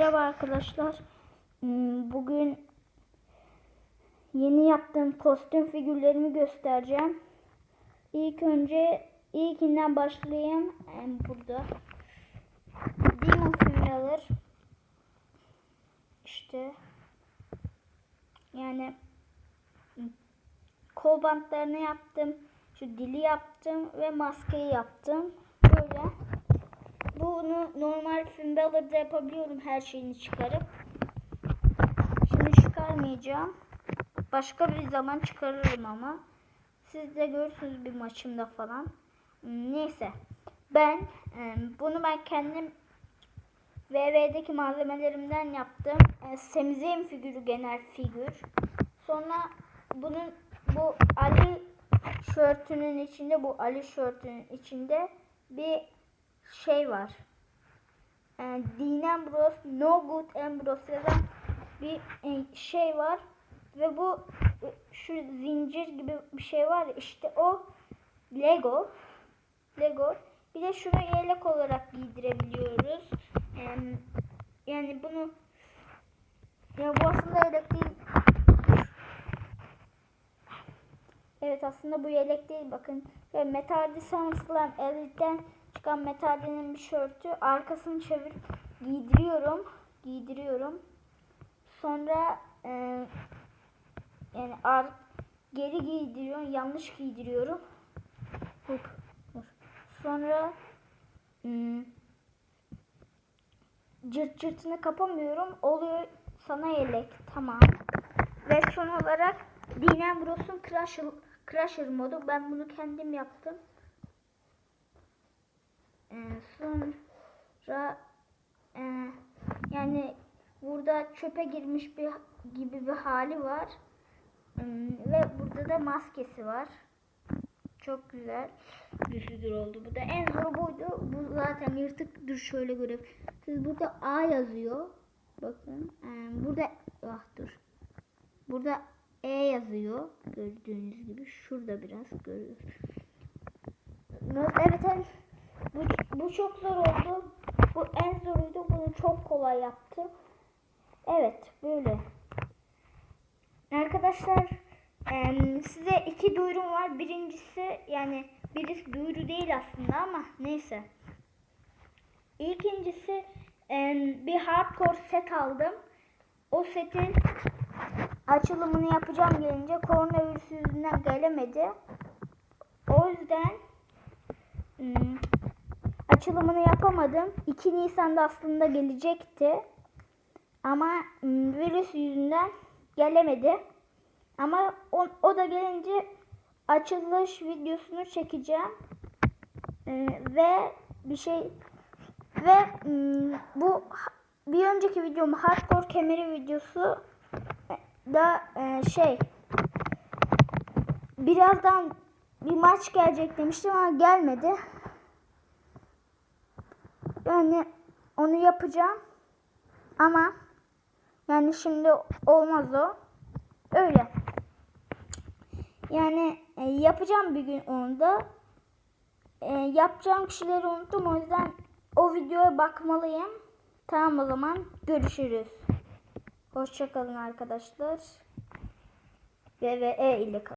Merhaba arkadaşlar. Hmm, Bugün yeni yaptığım kostüm figürlerimi göstereceğim. İlk önce ilkinden başlayayım. Em, Burada. Demon Figürler. İşte yani kol bantlarını yaptım. Şu dili yaptım ve maskeyi yaptım. Bunu normal Finballer'da yapabiliyorum her şeyini çıkarıp. Şimdi çıkarmayacağım. Başka bir zaman çıkarırım ama. Siz de görürsünüz bir maçımda falan. Neyse. Ben e, bunu ben kendim VV'deki malzemelerimden yaptım. E, Semizeyim figürü genel figür. Sonra bunun bu Ali şörtünün içinde bu Ali şörtünün içinde bir şey var. E, Dean Ambrose, No Good Ambrose yazan bir e, şey var. Ve bu e, şu zincir gibi bir şey var ya, işte o Lego. Lego. Bir de şunu yelek olarak giydirebiliyoruz. Yani bunu ya bu aslında yelek değil. Evet aslında bu yelek değil bakın. Ve Metardi Sunslam Elite'den çıkan Metardi'nin bir şörtü. Arkasını çevir giydiriyorum. Giydiriyorum. Sonra e, yani ar geri giydiriyorum. Yanlış giydiriyorum. Hop. Sonra hmm, cırt cırtını kapamıyorum. Oluyor sana yelek. Tamam. Ve son olarak Dean Ambrose'un Crusher, Crusher modu. Ben bunu kendim yaptım. Ee, sonra e, yani burada çöpe girmiş bir gibi bir hali var. Hmm, ve burada da maskesi var. Çok güzel bir figür oldu. Bu da en zoru buydu. Bu zaten yırtık. Dur şöyle görev. Siz burada A yazıyor. Bakın. Ee, burada ah dur. Burada E yazıyor. Gördüğünüz gibi. Şurada biraz görüyoruz. Evet, evet. Bu, bu çok zor oldu. Bu en zoruydu. Bunu çok kolay yaptım. Evet. Böyle. Arkadaşlar size iki duyurum var. Birincisi yani birisi duyuru değil aslında ama neyse. İkincisi bir hardcore set aldım. O setin açılımını yapacağım gelince koronavirüs yüzünden gelemedi. O yüzden hmm, açılımını yapamadım. 2 Nisan'da aslında gelecekti. Ama hmm, virüs yüzünden gelemedi. Ama o, o da gelince açılış videosunu çekeceğim. Ee, ve bir şey ve hmm, bu bir önceki videom hardcore kemeri videosu da e, şey birazdan bir maç gelecek demiştim ama gelmedi. Yani onu yapacağım. Ama yani şimdi olmaz o. Öyle. Yani e, yapacağım bir gün onu da. E, yapacağım kişileri unuttum. O yüzden o videoya bakmalıyım. Tamam o zaman görüşürüz. Hoşçakalın arkadaşlar. Ve ve e ile kalın.